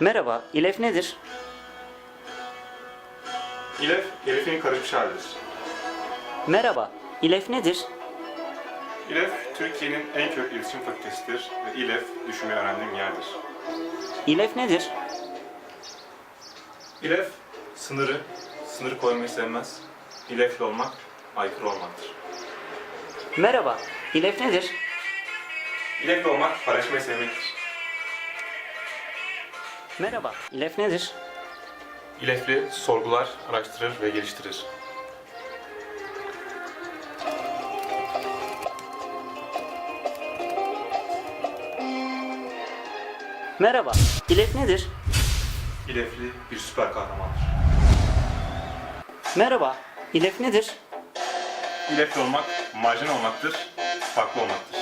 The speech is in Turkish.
Merhaba, İlef nedir? İlef, Elif'in karışmış halidir. Merhaba, İlef nedir? İlef, Türkiye'nin en kök iletişim fakültesidir ve İlef, düşünmeyi öğrendiğim yerdir. İlef nedir? İlef, sınırı, sınırı koymayı sevmez. İlefli olmak, aykırı olmaktır. Merhaba, İlef nedir? İlefli olmak, paylaşmayı sevmektir. Merhaba, İlef nedir? İlefli, sorgular, araştırır ve geliştirir. Merhaba, İlef nedir? İlefli bir süper kahramandır. Merhaba, İlef nedir? İlefli olmak, marjin olmaktır, farklı olmaktır.